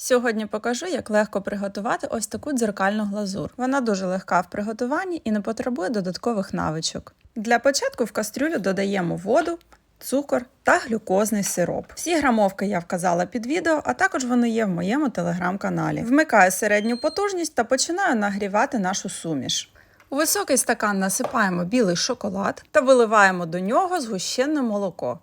Сьогодні покажу, як легко приготувати ось таку дзеркальну глазур. Вона дуже легка в приготуванні і не потребує додаткових навичок. Для початку в кастрюлю додаємо воду, цукор та глюкозний сироп. Всі грамовки я вказала під відео, а також вони є в моєму телеграм-каналі. Вмикаю середню потужність та починаю нагрівати нашу суміш. У високий стакан насипаємо білий шоколад та виливаємо до нього згущене молоко.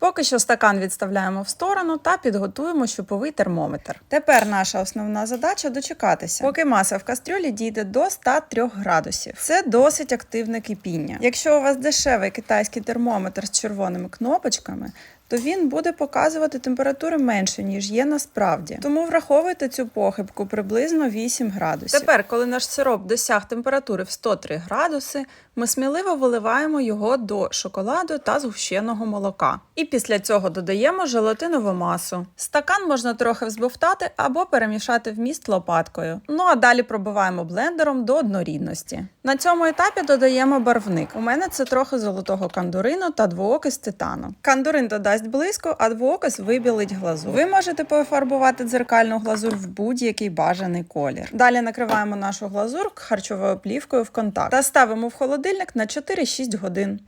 Поки що стакан відставляємо в сторону та підготуємо щуповий термометр. Тепер наша основна задача дочекатися, поки маса в кастрюлі дійде до 103 градусів. Це досить активне кипіння. Якщо у вас дешевий китайський термометр з червоними кнопочками, то він буде показувати температури менше, ніж є насправді. Тому враховуйте цю похибку приблизно 8 градусів. Тепер, коли наш сироп досяг температури в 103 градуси, ми сміливо виливаємо його до шоколаду та згущеного молока. І після цього додаємо желатинову масу. Стакан можна трохи взбовтати або перемішати вміст лопаткою. Ну а далі пробиваємо блендером до однорідності. На цьому етапі додаємо барвник. У мене це трохи золотого кандурину та двоокис титану. Кандурин додасть блиску, а двоокис вибілить глазур. Ви можете пофарбувати дзеркальну глазур в будь-який бажаний колір. Далі накриваємо нашу глазур харчовою плівкою в контакт та ставимо в холодильник на 4-6 годин.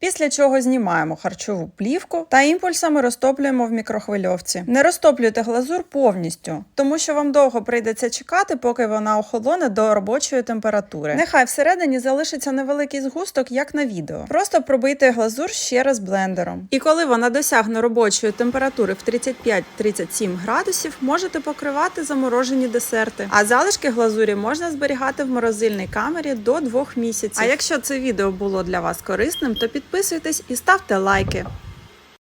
Після чого знімаємо харчову плівку та імпульсами розтоплюємо в мікрохвильовці. Не розтоплюйте глазур повністю, тому що вам довго прийдеться чекати, поки вона охолоне до робочої температури. Нехай всередині залишиться невеликий згусток, як на відео. Просто пробийте глазур ще раз блендером. І коли вона досягне робочої температури в 35-37 градусів, можете покривати заморожені десерти. А залишки глазурі можна зберігати в морозильній камері до 2 місяців. А якщо це відео було для вас корисним, то підписуйтесь і ставте лайки.